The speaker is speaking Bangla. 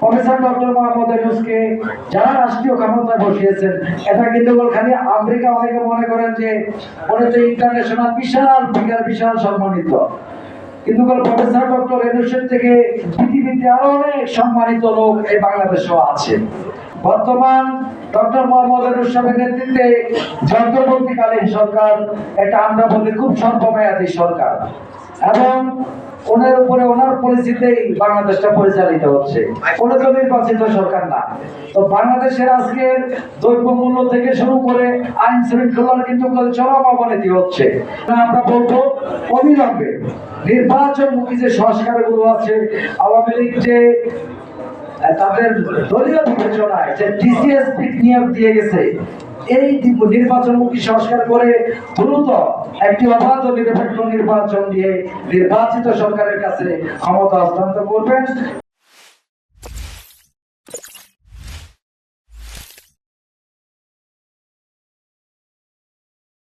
প্রফেসর ডক্টর মোহাম্মদ ইউনুসকে যারা রাষ্ট্রীয় ক্ষমতায় বসিয়েছেন, এটা কিন্তু খালি আমেরিকা অনেকে মনে করেন যে ওরা যে ইন্টারন্যাশনাল বিশাল ফিগার বিশাল সম্মানিত। কিন্তু প্রফেসর ডক্টর ইউনুসের থেকে পৃথিবীতে আরও অনেক সম্মানিত লোক এই বাংলাদেশেও আছে। বর্তমান ডক্টর মোহাম্মদ সাহেবের নেতৃত্বে যন্ত্রবর্তীকালীন সরকার, এটা আমরা বলি খুব স্বল্পমেয়াদী সরকার। এবং ওনার উপরে ওনার পরিস্থিতিতেই বাংলাদেশটা পরিচালিত হচ্ছে। কোনো তো নির্বাচিত সরকার না। তো বাংলাদেশের আজকের দ্রব্য মূল্য থেকে শুরু করে আইন শৃঙ্খলার কিন্তু চরম অবনতি হচ্ছে। আমরা বলব অবিলম্বে নির্বাচনমুখী যে সংস্কারগুলো আছে, আওয়ামী লীগ যে তাদের দলীয় বিবেচনায় যে টিসিএস নিয়োগ দিয়ে গেছে, এই নির্বাচনমুখী সংস্কার করে দ্রুত একটি অবাধ নিরপেক্ষ নির্বাচন দিয়ে নির্বাচিত সরকারের কাছে ক্ষমতা হস্তান্তর করবেন।